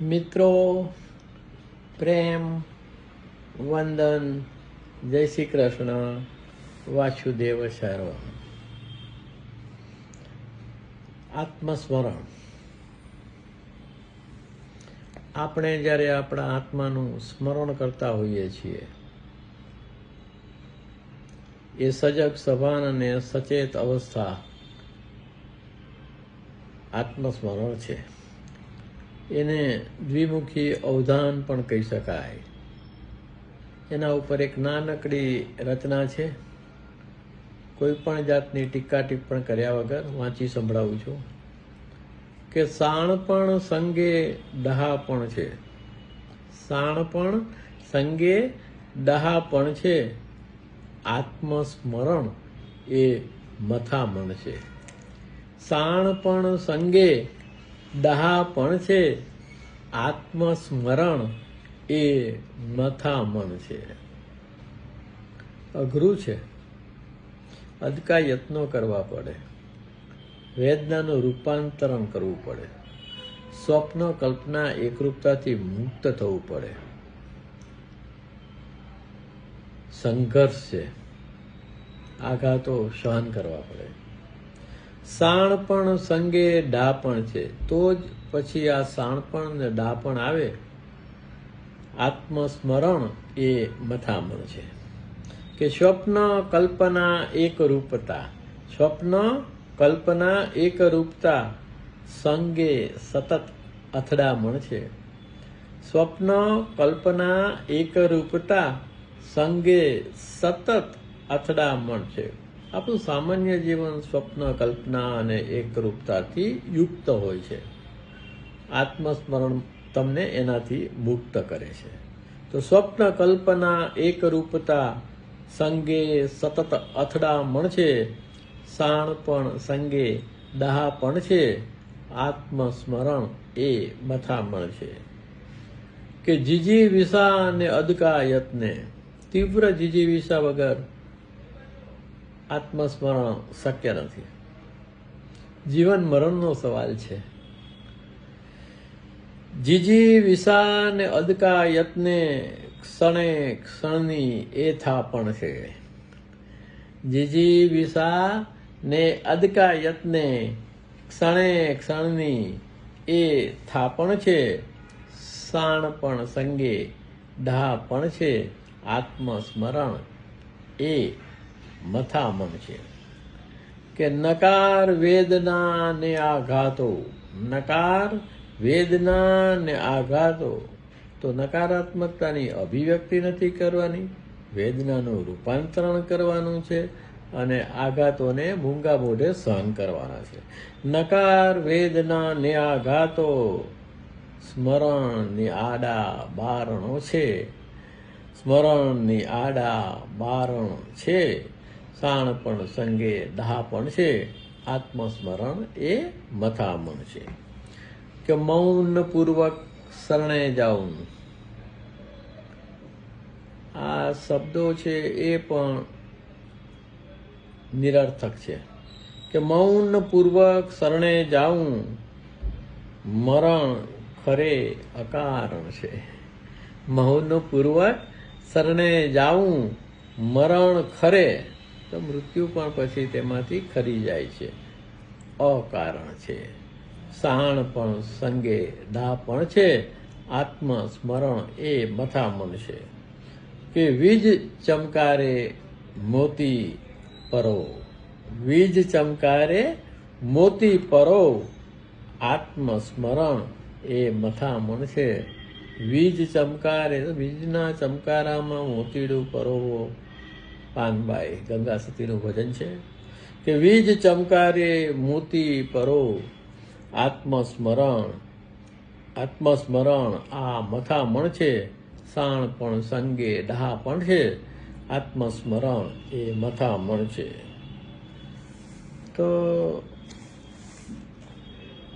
મિત્રો, પ્રેમ, વંદન, જય શ્રી કૃષ્ણ, વાસુદેવ સર્વ આત્મસ્મરણ. આપણે જ્યારે આપણા આત્માનું સ્મરણ કરતા હોઈએ છીએ, એ સજગ, સભાન અને સચેત અવસ્થા આત્મસ્મરણ છે. એને દ્વિમુખી અવધાન પણ કહી શકાય. એના ઉપર એક નાનકડી રચના છે. કોઈ પણ જાતની ટીકા ટિપ્પણ કર્યા વગર વાંચી સંભળાવું છું કે સાણપણ સંગે ડહાપણ છે. સાણપણ સંગે ડહાપણ છે. આત્મસ્મરણ એ મથામણ છે. સાણપણ સંગે ડહાપણ છે. આત્મસ્મરણ એ મથામણ છે. અઘરું છે. અદકા યત્નો કરવા પડે. વેદનાનું રૂપાંતરણ કરવું પડે. સ્વપ્ન કલ્પના એકરૂપતાથી મુક્ત થવું પડે. સંઘર્ષ છે. આઘાતો સહન કરવા પડે. સાણપણ સંગે ડાપણ છે. તો જ પછી આ સાણપણ ને ડાપણ આવે. આત્મસ્મરણ એ મથામણ છે. કે સ્વપ્ન કલ્પના એક રૂપતા. સ્વપ્ન કલ્પના એક રૂપતા. સંગે સતત અથડામણ છે. સ્વપ્ન કલ્પના એક રૂપતા. સંગે સતત અથડામણ છે. આપણું સામાન્ય જીવન સ્વપ્ન, કલ્પના અને એકરૂપતાથી યુક્ત હોય છે. આત્મસ્મરણ તમને એનાથી મુક્ત કરે છે. તો સ્વપ્ન, કલ્પના, એકરૂપતા, સંગે, સતત અથડામણ છે શાણપણ સંગે ડહાપણ છે, આત્મસ્મરણ એ મથામણ છે. કે જીજી વિસા અને અદકાયતને, તીવ્ર જીજી વિસા વગર આત્મસ્મરણ શક્ય નથી. જીવન મરણનો સવાલ છે. જીજી વિસા ને અદકા યત્ને ક્ષણે ક્ષણની એ થાપણ છે. જીજી વિસા ને અદકા યત્ને ક્ષણે ક્ષણની એ થાપણ છે. સાણપણ સંગે ડાપણ છે. આત્મસ્મરણ એ મથામણ છે કે નકાર વેદના ને આઘાતો, નકાર વેદના ને આઘાતો, તો નકારાત્મકતાની અભિવ્યક્તિ નથી કરવાની, વેદનાનું રૂપાંતરણ કરવાનું છે, અને આઘાતોને મૂંગા મોઢે સહન કરવાના છે. નકાર વેદના ને આઘાતો, સ્મરણની આડા બારણો છે. સ્મરણની આડા બારણ છે. સાણપણ સંગે દહાપણ છે. આત્મસ્મરણ એ મથામણ છે. કે મૌન પૂર્વક શરણે જાઉં. આ શબ્દો છે એ પણ નિરર્થક છે. કે મૌન પૂર્વક શરણે જાઉં, મરણ ખરે અકારણ છે. મૌન પૂર્વક શરણે જાઉં, મરણ ખરે તો મૃત્યુ પણ પછી તેમાંથી ખરી જાય છે. અકારણ છે. સાણ પણ સંગે દા પણ છે. આત્મસ્મરણ એ મથામણ છે. કે વીજ ચમકારે મોતી પરો. વીજ ચમકારે મોતી પરો. આત્મસ્મરણ એ મથામણ છે. વીજ ચમકારે, વીજના ચમકારામાં મોતીડું પરોવો. પાનબાઈ, ગંગા સતીનું ભજન છે કે વીજ ચમકારે મોતી પરો, આત્મસ્મરણ આત્મસ્મરણ, આ મથામણ છે, સાણ પણ સંગે ડહા પણ છે, આત્મસ્મરણ એ મથામણ છે. તો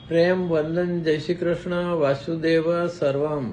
પ્રેમ વંદન જય શ્રી કૃષ્ણ, વાસુદેવ સર્વમ.